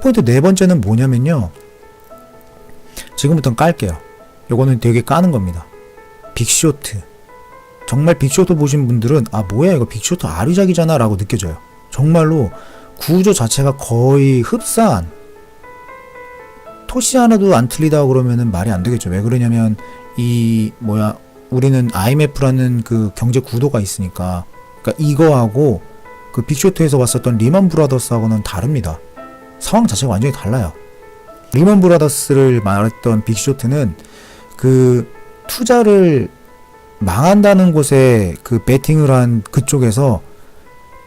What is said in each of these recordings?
키포인트 네 번째는 뭐냐면요. 지금부터 깔게요. 요거는 되게 까는 겁니다. 빅쇼트. 정말 빅쇼트 보신 분들은 아 뭐야 이거 빅쇼트 아류작이잖아 라고 느껴져요. 정말로 구조 자체가 거의 흡사한 토시 하나도 안 틀리다 그러면은 말이 안 되겠죠. 왜 그러냐면 이 뭐야 우리는 IMF라는 그 경제 구도가 있으니까 그러니까 이거하고 그 빅쇼트에서 봤었던 리먼 브라더스하고는 다릅니다. 상황 자체가 완전히 달라요. 리먼 브라더스를 말했던 빅쇼트는 그 투자를 망한다는 곳에 그 베팅을 한 그쪽에서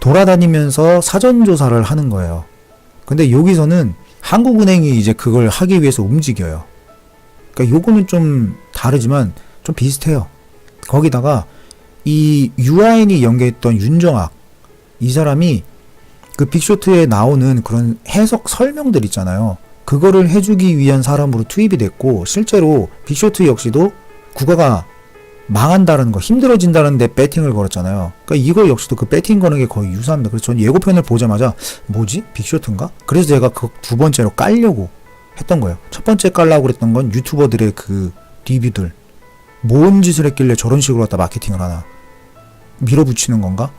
돌아다니면서 사전 조사를 하는 거예요. 근데 여기서는 한국은행이 이제 그걸 하기 위해서 움직여요. 그러니까 요거는 좀 다르지만 좀 비슷해요. 거기다가 이 유아인이 연기했던 윤정학 이 사람이 그 빅쇼트에 나오는 그런 해석 설명들 있잖아요. 그거를 해주기 위한 사람으로 투입이 됐고 실제로 빅쇼트 역시도 국가가 망한다는 거 힘들어진다는데 배팅을 걸었잖아요. 그러니까 이거 역시도 그 배팅 거는 게 거의 유사합니다. 그래서 저는 예고편을 보자마자 뭐지 빅쇼트인가? 그래서 제가 그 두 번째로 깔려고 했던 거예요. 첫 번째 깔라고 그랬던 건 유튜버들의 그 리뷰들 뭔 짓을 했길래 저런 식으로 갖다 마케팅을 하나 밀어붙이는 건가?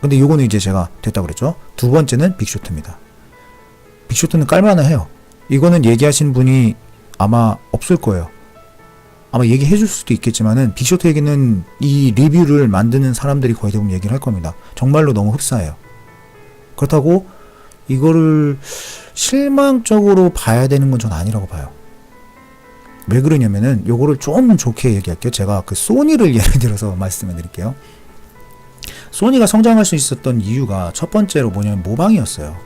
근데 요거는 이제 제가 됐다 그랬죠. 두 번째는 빅쇼트입니다. 빅쇼트는 깔만해요. 이거는 얘기하신 분이 아마 없을 거예요. 아마 얘기해 줄 수도 있겠지만은 빅쇼트 얘기는 이 리뷰를 만드는 사람들이 거의 대부분 얘기를 할 겁니다. 정말로 너무 흡사해요. 그렇다고 이거를 실망적으로 봐야 되는 건 전 아니라고 봐요. 왜 그러냐면은 요거를 좀 좋게 얘기할게요. 제가 그 소니를 예를 들어서 말씀해 드릴게요. 소니가 성장할 수 있었던 이유가 첫 번째로 뭐냐면 모방이었어요.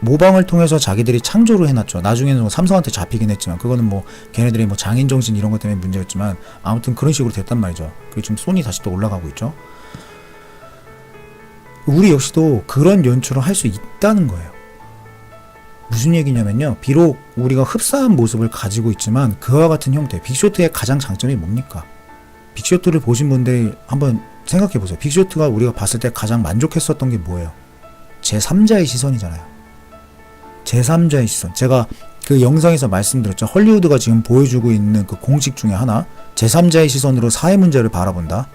모방을 통해서 자기들이 창조를 해놨죠. 나중에는 뭐 삼성한테 잡히긴 했지만 그거는 뭐 걔네들이 뭐 장인 정신 이런 것 때문에 문제였지만 아무튼 그런 식으로 됐단 말이죠. 그리고 지금 소니 다시 또 올라가고 있죠. 우리 역시도 그런 연출을 할 수 있다는 거예요. 무슨 얘기냐면요. 비록 우리가 흡사한 모습을 가지고 있지만 그와 같은 형태, 빅쇼트의 가장 장점이 뭡니까? 빅쇼트를 보신 분들 한번 생각해 보세요. 빅쇼트가 우리가 봤을 때 가장 만족했었던 게 뭐예요? 제3자의 시선이잖아요. 제3자의 시선. 제가 그 영상에서 말씀드렸죠. 헐리우드가 지금 보여주고 있는 그 공식 중에 하나. 제3자의 시선으로 사회 문제를 바라본다.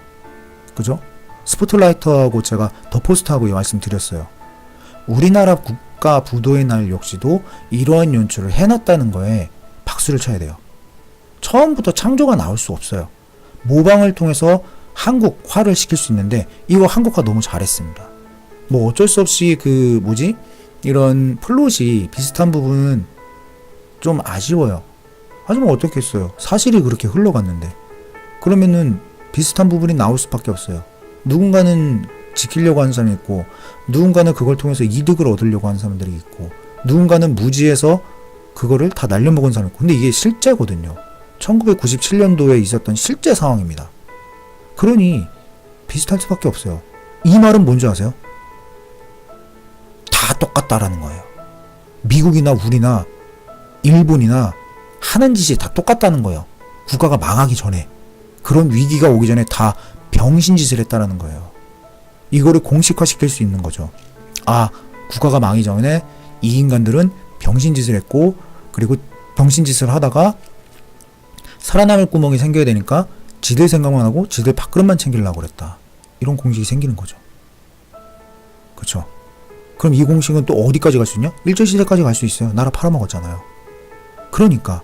그죠? 스포트라이터하고 제가 더 포스트하고 말씀드렸어요. 우리나라 국가 부도의 날 역시도 이러한 연출을 해놨다는 거에 박수를 쳐야 돼요. 처음부터 창조가 나올 수 없어요. 모방을 통해서 한국화를 시킬 수 있는데 이거 한국화 너무 잘했습니다. 뭐 어쩔 수 없이 그 뭐지 이런 플롯이 비슷한 부분은 좀 아쉬워요. 하지만 어떻겠어요. 사실이 그렇게 흘러갔는데 그러면은 비슷한 부분이 나올 수밖에 없어요. 누군가는 지키려고 하는 사람이 있고 누군가는 그걸 통해서 이득을 얻으려고 하는 사람들이 있고 누군가는 무지해서 그거를 다 날려먹은 사람이 있고 근데 이게 실제거든요. 1997년도에 있었던 실제 상황입니다. 그러니 비슷할 수밖에 없어요. 이 말은 뭔지 아세요? 다 똑같다라는 거예요. 미국이나 우리나 일본이나 하는 짓이 다 똑같다는 거예요. 국가가 망하기 전에 그런 위기가 오기 전에 다 병신 짓을 했다라는 거예요. 이거를 공식화 시킬 수 있는 거죠. 아, 국가가 망하기 전에 이 인간들은 병신 짓을 했고 그리고 병신 짓을 하다가 살아남을 구멍이 생겨야 되니까 지들 생각만 하고 지들 밥그릇만 챙기려고 그랬다. 이런 공식이 생기는 거죠. 그렇죠. 그럼 이 공식은 또 어디까지 갈 수 있냐? 일제 시대까지 갈 수 있어요. 나라 팔아먹었잖아요. 그러니까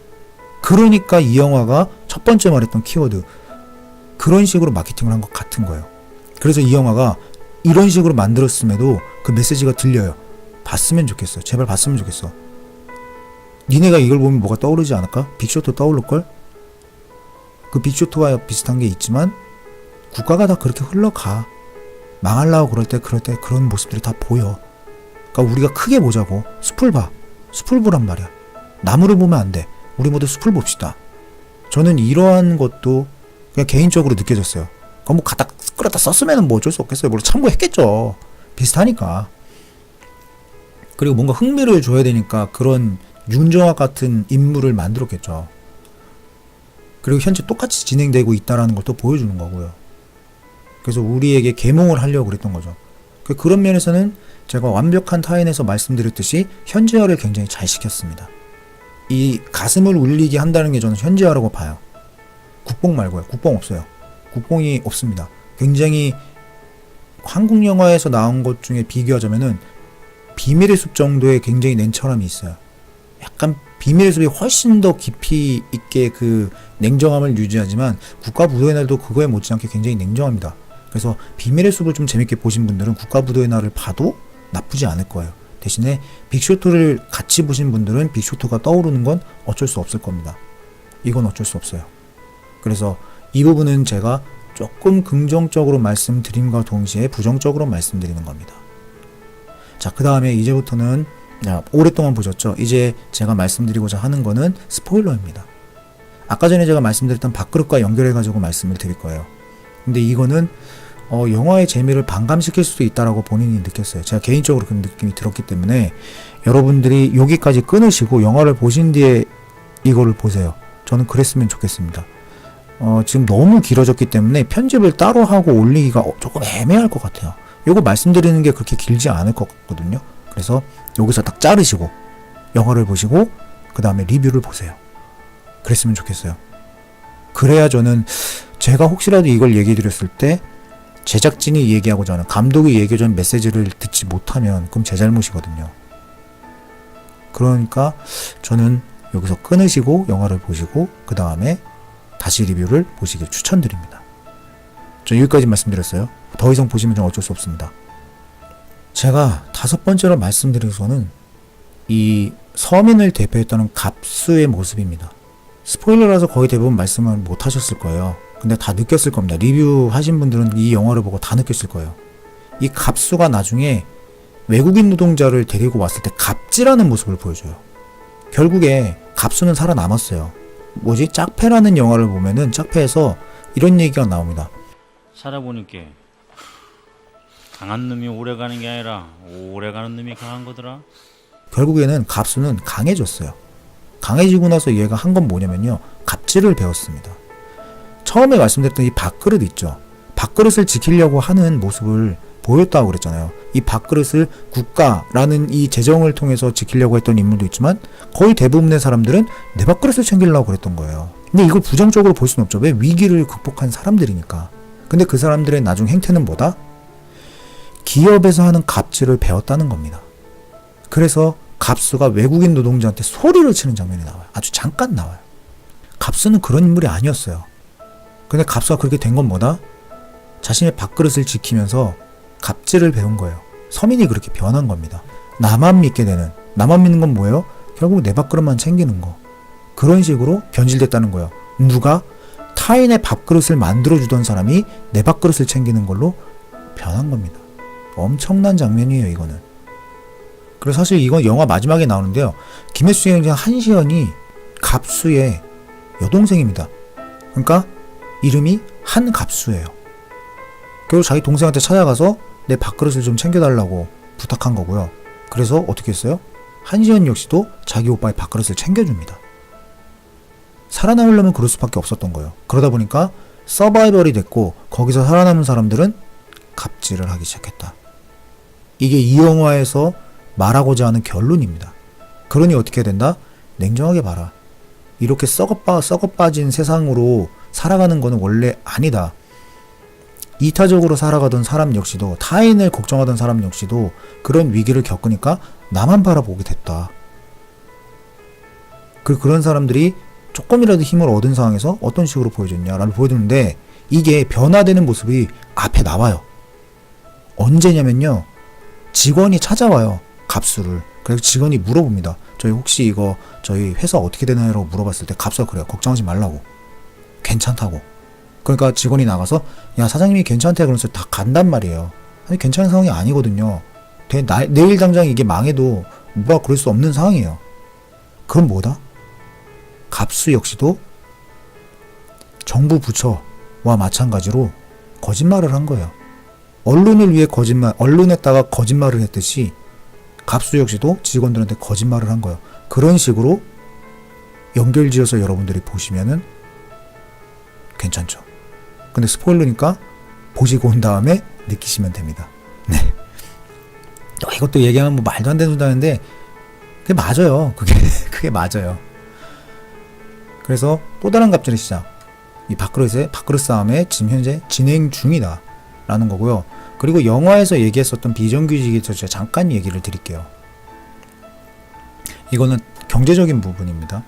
그러니까 이 영화가 첫 번째 말했던 키워드 그런 식으로 마케팅을 한 것 같은 거예요. 그래서 이 영화가 이런 식으로 만들었음에도 그 메시지가 들려요. 봤으면 좋겠어. 제발 봤으면 좋겠어. 니네가 이걸 보면 뭐가 떠오르지 않을까? 빅쇼트 떠오를걸? 그 빅쇼트와 비슷한 게 있지만 국가가 다 그렇게 흘러가. 망하려고 그럴 때 그럴 때 그런 모습들이 다 보여. 그러니까 우리가 크게 보자고. 숲을 봐. 숲을 보란 말이야. 나무를 보면 안 돼. 우리 모두 숲을 봅시다. 저는 이러한 것도 그냥 개인적으로 느껴졌어요. 그거 뭐 갖다 끌어다 썼으면 뭐 어쩔 수 없겠어요. 물론 참고했겠죠. 비슷하니까. 그리고 뭔가 흥미를 줘야 되니까 그런 윤정학 같은 인물을 만들었겠죠. 그리고 현재 똑같이 진행되고 있다라는 걸또 보여주는 거고요. 그래서 우리에게 계몽을 하려고 그랬던 거죠. 그- 그런 면에서는 제가 완벽한 타인에서 말씀드렸듯이 현지화를 굉장히 잘 시켰습니다. 이 가슴을 울리게 한다는 게 저는 현지화라고 봐요. 국뽕 말고요. 국뽕 없어요. 국뽕이 없습니다. 굉장히 한국 영화에서 나온 것 중에 비교하자면은 비밀의 숲 정도의 굉장히 냉철함이 있어요. 약간 비밀의 숲이 훨씬 더 깊이 있게 그 냉정함을 유지하지만 국가부도의 날도 그거에 못지않게 굉장히 냉정합니다. 그래서 비밀의 숲을 좀 재밌게 보신 분들은 국가부도의 날을 봐도 나쁘지 않을 거예요. 대신에 빅쇼트를 같이 보신 분들은 빅쇼트가 떠오르는 건 어쩔 수 없을 겁니다. 이건 어쩔 수 없어요. 그래서 이 부분은 제가 조금 긍정적으로 말씀드림과 동시에 부정적으로 말씀드리는 겁니다. 자, 그 다음에 이제부터는 야, 오랫동안 보셨죠? 이제 제가 말씀드리고자 하는 거는 스포일러입니다. 아까 전에 제가 말씀드렸던 밥그릇과 연결해가지고 말씀을 드릴 거예요. 근데 이거는 어, 영화의 재미를 반감시킬 수도 있다라고 본인이 느꼈어요. 제가 개인적으로 그런 느낌이 들었기 때문에 여러분들이 여기까지 끊으시고 영화를 보신 뒤에 이거를 보세요. 저는 그랬으면 좋겠습니다. 어, 지금 너무 길어졌기 때문에 편집을 따로 하고 올리기가 어, 조금 애매할 것 같아요. 요거 말씀드리는 게 그렇게 길지 않을 것 같거든요. 그래서 여기서 딱 자르시고 영화를 보시고 그 다음에 리뷰를 보세요. 그랬으면 좋겠어요. 그래야 저는 제가 혹시라도 이걸 얘기 드렸을 때 제작진이 얘기하고자 하는 감독이 얘기하자 는 메시지를 듣지 못하면 그럼 제 잘못이거든요. 그러니까 저는 여기서 끊으시고 영화를 보시고 그 다음에 다시 리뷰를 보시길 추천드립니다. 저 여기까지 말씀드렸어요. 더 이상 보시면 좀 어쩔 수 없습니다. 제가 다섯 번째로 말씀드린 이 서민을 대표했다는 갑수의 모습입니다. 스포일러라서 거의 대부분 말씀을 못 하셨을 거예요. 근데 다 느꼈을 겁니다. 리뷰 하신 분들은 이 영화를 보고 다 느꼈을 거예요. 이 갑수가 나중에 외국인 노동자를 데리고 왔을 때 갑질하는 모습을 보여줘요. 결국에 갑수는 살아남았어요. 뭐지? 짝패라는 영화를 보면은 짝패에서 이런 얘기가 나옵니다. 살아보니까 강한 놈이 오래 가는 게 아니라 오래 가는 놈이 강한 거더라. 결국에는 갑수는 강해졌어요. 강해지고 나서 얘가 한 건 뭐냐면요. 갑질을 배웠습니다. 처음에 말씀드렸던 이 밥그릇 있죠. 밥그릇을 지키려고 하는 모습을 보였다고 그랬잖아요. 이 밥그릇을 국가라는 이 재정을 통해서 지키려고 했던 인물도 있지만 거의 대부분의 사람들은 내 밥그릇을 챙기려고 그랬던 거예요. 근데 이걸 부정적으로 볼 수는 없죠. 왜 위기를 극복한 사람들이니까. 근데 그 사람들의 나중 행태는 뭐다? 기업에서 하는 갑질을 배웠다는 겁니다. 그래서 갑수가 외국인 노동자한테 소리를 치는 장면이 나와요. 아주 잠깐 나와요. 갑수는 그런 인물이 아니었어요. 근데 갑수가 그렇게 된 건 뭐다? 자신의 밥그릇을 지키면서 갑질을 배운 거예요. 서민이 그렇게 변한 겁니다. 나만 믿게 되는, 나만 믿는 건 뭐예요? 결국 내 밥그릇만 챙기는 거. 그런 식으로 변질됐다는 거예요. 누가? 타인의 밥그릇을 만들어주던 사람이 내 밥그릇을 챙기는 걸로 변한 겁니다. 엄청난 장면이에요, 이거는. 그래서 사실 이건 영화 마지막에 나오는데요. 김혜수 형이랑 한시연이 갑수의 여동생입니다. 그러니까 이름이 한갑수예요. 그리고 자기 동생한테 찾아가서 내 밥그릇을 좀 챙겨달라고 부탁한 거고요. 그래서 어떻게 했어요? 한시연 역시도 자기 오빠의 밥그릇을 챙겨줍니다. 살아남으려면 그럴 수밖에 없었던 거예요. 그러다 보니까 서바이벌이 됐고 거기서 살아남은 사람들은 갑질을 하기 시작했다. 이게 이 영화에서 말하고자 하는 결론입니다. 그러니 어떻게 된다? 냉정하게 봐라. 이렇게 썩어 빠, 썩어 빠진 세상으로 살아가는 거는 원래 아니다. 이타적으로 살아가던 사람 역시도 타인을 걱정하던 사람 역시도 그런 위기를 겪으니까 나만 바라보게 됐다. 그 그런 사람들이 조금이라도 힘을 얻은 상황에서 어떤 식으로 보여줬냐라고 보여주는데 이게 변화되는 모습이 앞에 나와요. 언제냐면요. 직원이 찾아와요. 갑수를. 그래서 직원이 물어봅니다. 저희 혹시 이거 저희 회사 어떻게 되나요? 라고 물어봤을 때 갑수가 그래요. 걱정하지 말라고. 괜찮다고. 그러니까 직원이 나가서 야 사장님이 괜찮대 그러면서 다 간단 말이에요. 아니 괜찮은 상황이 아니거든요. 대, 나, 내일 당장 이게 망해도 뭐라 그럴 수 없는 상황이에요. 그럼 뭐다? 갑수 역시도 정부 부처와 마찬가지로 거짓말을 한 거예요. 언론을 위해 거짓말, 언론에다가 거짓말을 했듯이 갑수 역시도 직원들한테 거짓말을 한 거예요. 그런 식으로 연결 지어서 여러분들이 보시면은 괜찮죠. 근데 스포일러니까 보시고 온 다음에 느끼시면 됩니다. 네. 또 이것도 얘기하면 뭐 말도 안 되는 소리 하는데 그게 맞아요. 그게 그게 맞아요. 그래서 또 다른 갑질의 시작. 이 밥그릇의 밥그릇 싸움에 지금 현재 진행 중이다 라는 거고요. 그리고 영화에서 얘기했었던 비정규직에 서 제가 잠깐 얘기를 드릴게요. 이거는 경제적인 부분입니다.